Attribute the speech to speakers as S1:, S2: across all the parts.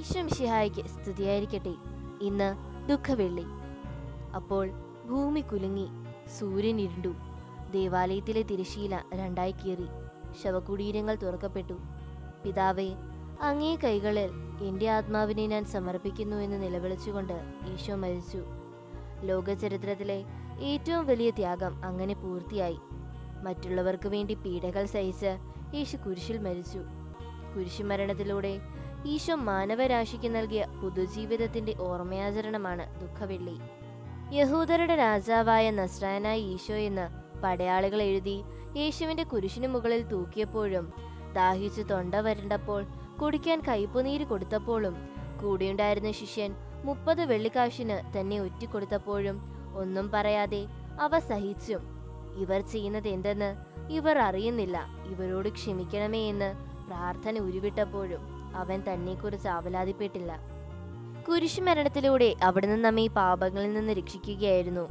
S1: ഈശോ മിശിഹായ്ക്ക് സ്തുതിയായിരിക്കട്ടെ. ഇന്ന് ദുഃഖവെള്ളി. അപ്പോൾ ഭൂമി കുലുങ്ങി സൂര്യൻ ഇരുണ്ടു. ദേവാലയത്തിലെ തിരശീല രണ്ടായി കീറി. ശവകുടീരങ്ങൾ തുറക്കപ്പെട്ടു. പിതാവേ അങ്ങേ കൈകളിൽ എന്റെ ആത്മാവിനെ ഞാൻ സമർപ്പിക്കുന്നു എന്ന് നിലവിളിച്ചുകൊണ്ട് ഈശോ മരിച്ചു. ലോകചരിത്രത്തിലെ ഏറ്റവും വലിയ ത്യാഗം അങ്ങനെ പൂർത്തിയായി. മറ്റുള്ളവർക്ക് വേണ്ടി പീഡകൾ സഹിച്ച് യേശു കുരിശിൽ മരിച്ചു. കുരിശുമരണത്തിലൂടെ ഈശോ മാനവരാശിക്ക് നൽകിയ പുതുജീവിതത്തിന്റെ ഓർമ്മയാചരണമാണ് ദുഃഖവെള്ളി. യഹൂദരുടെ രാജാവായ നസ്രായനായ ഈശോ എന്ന് പടയാളികൾ എഴുതി യേശുവിന്റെ കുരിശിനു മുകളിൽ തൂക്കിയപ്പോഴും ദാഹിച്ച് തൊണ്ട വരണ്ടപ്പോൾ കുടിക്കാൻ കയ്പുനീര് കൊടുത്തപ്പോഴും കൂടെയുണ്ടായിരുന്ന ശിഷ്യൻ മുപ്പത് വെള്ളിക്കാശിന് തന്നെ ഒറ്റിക്കൊടുത്തപ്പോഴും ഒന്നും പറയാതെ അവ സഹിച്ചും ഇവർ ചെയ്യുന്നത് എന്തെന്ന് ഇവർ അറിയുന്നില്ല ഇവരോട് ക്ഷമിക്കണമേ എന്ന് പ്രാർത്ഥന ഉരുവിട്ടപ്പോഴും അവൻ തന്നെക്കുറിച്ച് ആവലാതിപ്പെട്ടില്ല. കുരിശുമരണത്തിലൂടെ അവിടുന്ന് നമ്മെ പാപങ്ങളിൽ നിന്ന് രക്ഷിക്കുകയായിരുന്നു.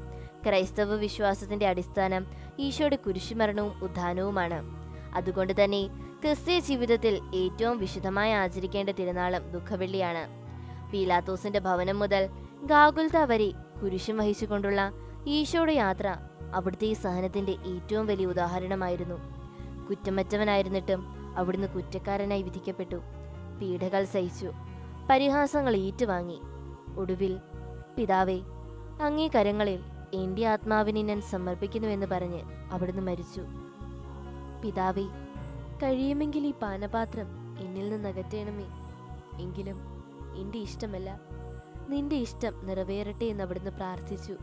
S1: ക്രൈസ്തവ വിശ്വാസത്തിന്റെ അടിസ്ഥാനം ഈശോയുടെ കുരിശുമരണവും ഉദ്ധാനവുമാണ്. അതുകൊണ്ട് തന്നെ ക്രിസ്തീയ ജീവിതത്തിൽ ഏറ്റവും വിശുദ്ധമായി ആചരിക്കേണ്ട തിരുനാളും ദുഃഖവെള്ളിയാണ്. പീലാത്തോസിന്റെ ഭവനം മുതൽ ഗാഗുൽത വരെ കുരിശും വഹിച്ചുകൊണ്ടുള്ള ഈശോയുടെ യാത്ര അവിടുത്തെ ഈ സഹനത്തിന്റെ ഏറ്റവും വലിയ ഉദാഹരണമായിരുന്നു. കുറ്റമറ്റവനായിരുന്നിട്ടും അവിടുന്ന് കുറ്റക്കാരനായി വിധിക്കപ്പെട്ടു. പീഡകൾ സഹിച്ചു. പരിഹാസങ്ങൾ ഏറ്റുവാങ്ങി. ഒടുവിൽ പിതാവേ അങ്ങേ കരങ്ങളിൽ എന്റെ ആത്മാവിനെ ഞാൻ സമർപ്പിക്കുന്നുവെന്ന് പറഞ്ഞ് അവിടുന്ന് മരിച്ചു. പിതാവേ കഴിയുമെങ്കിൽ ഈ പാനപാത്രം എന്നിൽ നിന്ന് അകറ്റണമേ. എങ്കിലും എന്റെ ഇഷ്ടമല്ല. നിന്റെ ഇഷ്ടം നിറവേറട്ടെ എന്ന് അവിടുന്ന് പ്രാർത്ഥിച്ചു.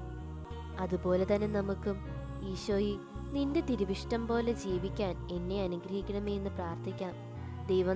S1: അതുപോലെ തന്നെ നമുക്കും ഈശോയെ നിന്റെ തിരുവിഷ്ടം പോലെ ജീവിക്കാൻ എന്നെ അനുഗ്രഹിക്കണമേ എന്ന് പ്രാർത്ഥിക്കാം. ദൈവം